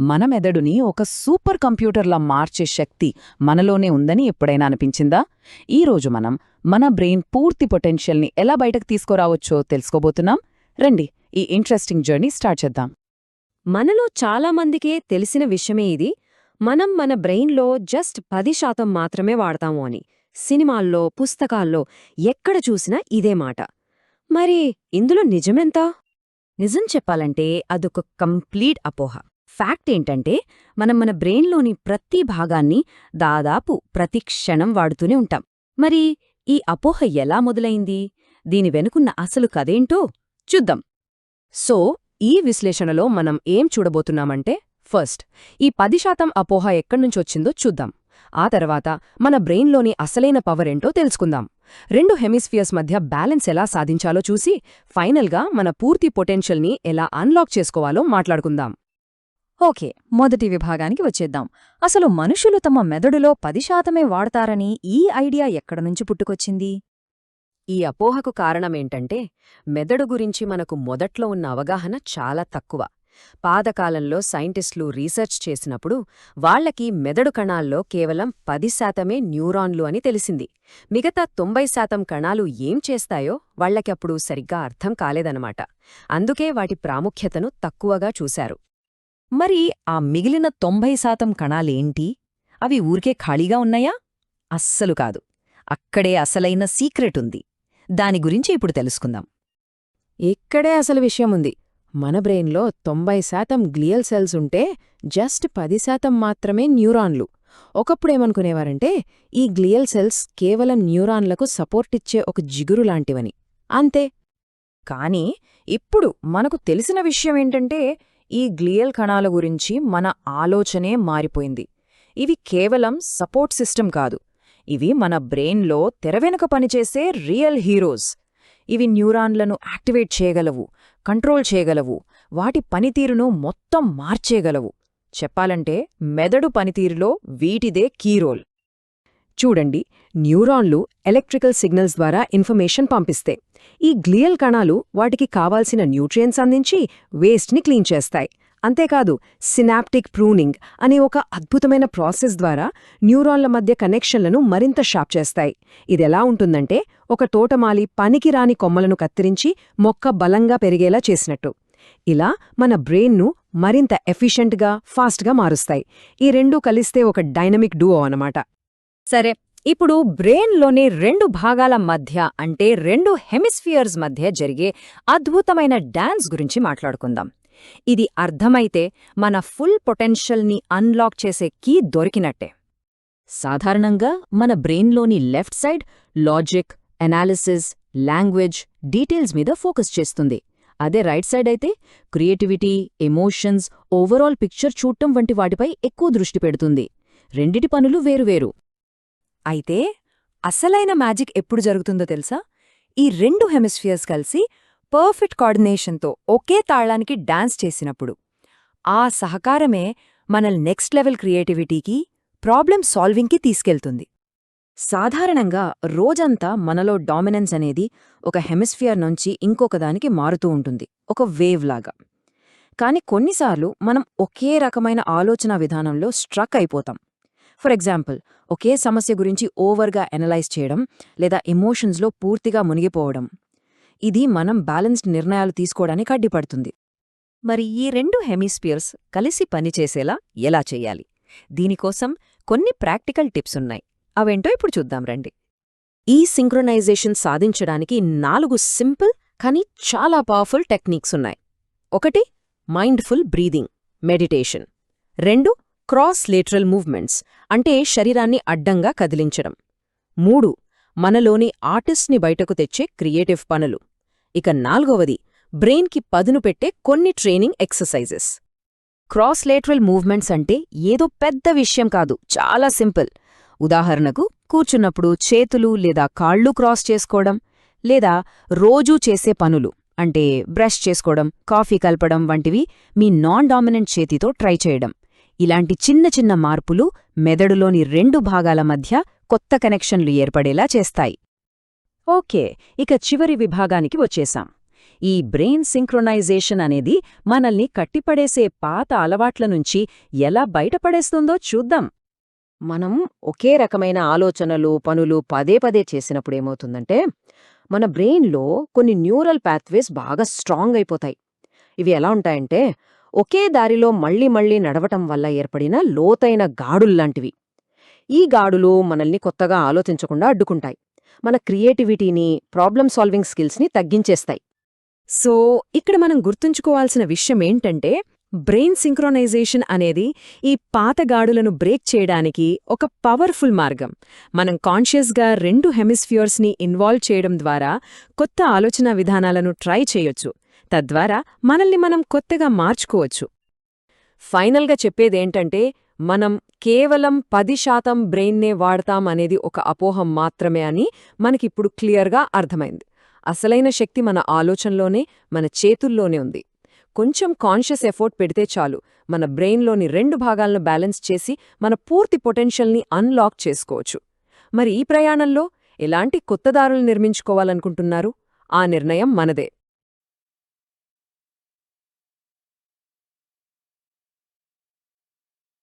మన మెదడుని ఒక సూపర్ కంప్యూటర్లా మార్చే శక్తి మనలోనే ఉందని ఎప్పుడైనా అనిపించిందా? ఈరోజు మనం మన బ్రెయిన్ పూర్తి పొటెన్షియల్ని ఎలా బయటకు తీసుకురావచ్చో తెలుసుకోబోతున్నాం. రండి ఈ ఇంట్రెస్టింగ్ జర్నీ స్టార్ట్ చేద్దాం. మనలో చాలామందికే తెలిసిన విషయమే ఇది. మనం మన బ్రెయిన్లో జస్ట్ పది శాతం మాత్రమే వాడతాము అని. సినిమాల్లో పుస్తకాల్లో ఎక్కడ చూసినా ఇదే మాట. మరి ఇందులో నిజమెంత? నిజం చెప్పాలంటే అదొక కంప్లీట్ అపోహ. ఫ్యాక్ట్ ఏంటంటే మనం మన బ్రెయిన్లోని ప్రతి భాగాన్ని దాదాపు ప్రతి క్షణం వాడుతూనే ఉంటాం. మరి ఈ అపోహ ఎలా మొదలైంది? దీని వెనుకున్న అసలు కదేంటో చూద్దాం. సో ఈ విశ్లేషణలో మనం ఏం చూడబోతున్నామంటే ఫస్ట్ ఈ పది శాతం అపోహ ఎక్కడ్నుంచొచ్చిందో చూద్దాం. ఆ తర్వాత మన బ్రెయిన్లోని అసలైన పవర్ ఏంటో తెలుసుకుందాం. రెండు హెమిస్ఫియర్స్ మధ్య బ్యాలెన్స్ ఎలా సాధించాలో చూసి ఫైనల్గా మన పూర్తి పొటెన్షియల్ని ఎలా అన్లాక్ చేసుకోవాలో మాట్లాడుకుందాం. ఓకే మొదటి విభాగానికి వచ్చేద్దాం. అసలు మనుషులు తమ మెదడులో పది శాతమే వాడతారని ఈ ఐడియా ఎక్కడనుంచి పుట్టుకొచ్చింది? ఈ అపోహకు కారణమేంటంటే మెదడు గురించి మనకు మొదట్లో ఉన్న అవగాహన చాలా తక్కువ. పాదకాలంలో సైంటిస్టులు రీసెర్చ్ చేసినప్పుడు వాళ్ళకి మెదడు కణాల్లో కేవలం పది శాతమే న్యూరాన్లు అని తెలిసింది. మిగతా తొంభై శాతం కణాలు ఏం చేస్తాయో వాళ్ళకి అప్పుడు సరిగ్గా అర్థం కాలేదనమాట అందుకే వాటి ప్రాముఖ్యతను తక్కువగా చూశారు. మరి ఆ మిగిలిన తొంభై శాతం కణాలేంటి అవి ఊరికే ఖాళీగా ఉన్నాయా? అస్సలు కాదు. అక్కడే అసలైన సీక్రెట్ ఉంది. దాని గురించి ఇప్పుడు తెలుసుకుందాం. ఇక్కడే అసలు విషయముంది మన బ్రెయిన్లో తొంభై శాతం గ్లియల్ సెల్స్ ఉంటే జస్ట్ పది శాతం మాత్రమే న్యూరాన్లు ఒకప్పుడేమనుకునేవారంటే ఈ గ్లియల్ సెల్స్ కేవలం న్యూరాన్లకు సపోర్టిచ్చే ఒక జిగురు లాంటివని. అంతే. కానీ ఇప్పుడు మనకు తెలిసిన విషయమేంటంటే ఈ గ్లియల్ కణాల గురించి మన ఆలోచనే మారిపోయింది. ఇవి కేవలం సపోర్ట్ సిస్టమ్ కాదు. ఇవి మన బ్రెయిన్లో తెరవెనుక పనిచేసే రియల్ హీరోస్. ఇవి న్యూరాన్లను యాక్టివేట్ చేయగలవు కంట్రోల్ చేయగలవు వాటి పనితీరును మొత్తం మార్చేయగలవు. చెప్పాలంటే మెదడు పనితీరులో వీటిదే కీ రోల్. చూడండి న్యూరాన్లు ఎలక్ట్రికల్ సిగ్నల్స్ ద్వారా ఇన్ఫర్మేషన్ పంపిస్తే. ఈ గ్లియల్ కణాలు వాటికి కావాల్సిన న్యూట్రియంట్స్ అందించి వేస్ట్ని క్లీన్ చేస్తాయి. అంతేకాదు సినాప్టిక్ ప్రూనింగ్ అనే ఒక అద్భుతమైన ప్రాసెస్ ద్వారా న్యూరాన్ల మధ్య కనెక్షన్లను మరింత షాప్ చేస్తాయి. ఇదెలా ఉంటుందంటే ఒక తోటమాలి పనికిరాని కొమ్మలను కత్తిరించి మొక్క బలంగా పెరిగేలా చేసినట్టు. ఇలా మన బ్రెయిన్ను మరింత ఎఫిషియెంట్గా ఫాస్ట్గా మారుస్తాయి. ఈ రెండూ కలిస్తే ఒక డైనమిక్ డూఓ అనమాట సరే ఇప్పుడు బ్రెయిన్లోని రెండు భాగాల మధ్య అంటే రెండు హెమిస్ఫియర్స్ మధ్య జరిగే అద్భుతమైన డాన్స్ గురించి మాట్లాడుకుందాం. ఇది అర్థమైతే మన ఫుల్ పొటెన్షియల్ని అన్లాక్ చేసే కీ దొరికినట్టే. సాధారణంగా మన బ్రెయిన్లోని left side logic analysis language details మీద ఫోకస్ చేస్తుంది. అదే రైట్ సైడ్ అయితే క్రియేటివిటీ ఎమోషన్స్ ఓవరాల్ పిక్చర్ చూడటం వంటి వాటిపై ఎక్కువ దృష్టి పెడుతుంది. రెండిటి పనులు వేరువేరు. అయితే అసలైన మ్యాజిక్ ఎప్పుడు జరుగుతుందో తెలుసా? ఈ రెండు హెమిస్ఫియర్స్ కలిసి పర్ఫెక్ట్ కోఆర్డినేషన్తో ఒకే తాళానికి డాన్స్ చేసినప్పుడు. ఆ సహకారమే మనల్ నెక్స్ట్ లెవెల్ క్రియేటివిటీకి ప్రాబ్లం సాల్వింగ్కి తీసుకెళ్తుంది. సాధారణంగా రోజంతా మనలో డామినెన్స్ అనేది ఒక హెమిస్ఫియర్ నుంచి ఇంకొకదానికి మారుతూ ఉంటుంది ఒక వేవ్ లాగా. కాని కొన్నిసార్లు మనం ఒకే రకమైన ఆలోచన విధానంలో స్ట్రక్ అయిపోతాం. ఫర్ ఎగ్జాంపుల్ ఒకే సమస్య గురించి ఓవర్గా ఎనలైజ్ చేయడం లేదా ఎమోషన్స్లో పూర్తిగా మునిగిపోవడం. ఇది మనం బ్యాలెన్స్డ్ నిర్ణయాలు తీసుకోవడానికి అడ్డిపడుతుంది. మరి ఈ రెండు హెమిస్పియర్స్ కలిసి పనిచేసేలా ఎలా చెయ్యాలి దీనికోసం కొన్ని ప్రాక్టికల్ టిప్స్ ఉన్నాయి. అవేంటో ఇప్పుడు చూద్దాం రండి. ఈ సింక్రొనైజేషన్ సాధించడానికి నాలుగు సింపుల్ కానీ చాలా పవర్ఫుల్ టెక్నిక్స్ ఉన్నాయి. ఒకటి మైండ్ఫుల్ బ్రీదింగ్ మెడిటేషన్. రెండు క్రాస్ లేటరల్ మూవ్మెంట్స్ అంటే శరీరాన్ని అడ్డంగా కదిలించడం. మూడు మనలోని ఆర్టిస్ట్ని బయటకు తెచ్చే క్రియేటివ్ పనులు. ఇక నాల్గవది బ్రెయిన్కి పదును పెట్టే కొన్ని training exercises. Cross lateral movements అంటే ఏదో పెద్ద విషయం కాదు చాలా సింపుల్. ఉదాహరణకు కూర్చున్నప్పుడు చేతులు లేదా కాళ్ళు క్రాస్ చేసుకోవడం లేదా రోజూ చేసే పనులు అంటే బ్రష్ చేసుకోవడం కాఫీ కలపడం వంటివి మీ నాన్ డామినెంట్ చేతితో ట్రై చేయడం. ఇలాంటి చిన్న చిన్న మార్పులు మెదడులోని రెండు భాగాల మధ్య కొత్త కనెక్షన్లు ఏర్పడేలా చేస్తాయి. ఓకే ఇక చివరి విభాగానికి వచ్చేశాం ఈ బ్రెయిన్ సింక్రొనైజేషన్ అనేది మనల్ని కట్టిపడేసే పాత అలవాట్ల నుంచి ఎలా బయటపడేస్తుందో చూద్దాం. మనం ఒకే రకమైన ఆలోచనలు పనులు పదే పదే చేసినప్పుడు ఏమవుతుందంటే మన బ్రెయిన్లో కొన్ని న్యూరల్ పాత్వేస్ బాగా స్ట్రాంగ్ అయిపోతాయి. ఇవి ఎలా ఉంటాయంటే ఒకే దారిలో మళ్ళీ మళ్ళీ నడవటం వల్ల ఏర్పడిన లోతైన గాడుల్లాంటివి ఈ గాడులు మనల్ని కొత్తగా ఆలోచించకుండా అడ్డుకుంటాయి. మన క్రియేటివిటీని ప్రాబ్లం సాల్వింగ్ స్కిల్స్ని తగ్గించేస్తాయి. సో ఇక్కడ మనం గుర్తుంచుకోవాల్సిన విషయం ఏంటంటే బ్రెయిన్ సింక్రోనైజేషన్ అనేది ఈ పాతగాడులను బ్రేక్ చేయడానికి ఒక పవర్ఫుల్ మార్గం. మనం కాన్షియస్గా రెండు హెమిస్ఫియర్స్ని ఇన్వాల్వ్ చేయడం ద్వారా కొత్త ఆలోచన విధానాలను ట్రై చేయొచ్చు. తద్వారా మనల్ని మనం కొత్తగా మార్చుకోవచ్చు. ఫైనల్గా చెప్పేదేంటంటే మనం కేవలం పది శాతం బ్రెయిన్నే వాడతాం అనేది ఒక అపోహం మాత్రమే అని మనకిప్పుడు క్లియర్గా అర్థమైంది. అసలైన శక్తి మన ఆలోచనలోనే మన చేతుల్లోనే ఉంది. కొంచెం కాన్షియస్ ఎఫోర్ట్ పెడితే చాలు. మన బ్రెయిన్లోని రెండు భాగాలను బ్యాలెన్స్ చేసి మన పూర్తి పొటెన్షియల్ని అన్లాక్ చేసుకోవచ్చు. మరి ఈ ప్రయాణంలో ఎలాంటి కొత్త దారులు నిర్మించుకోవాలనుకుంటున్నారు? ఆ నిర్ణయం మనదే.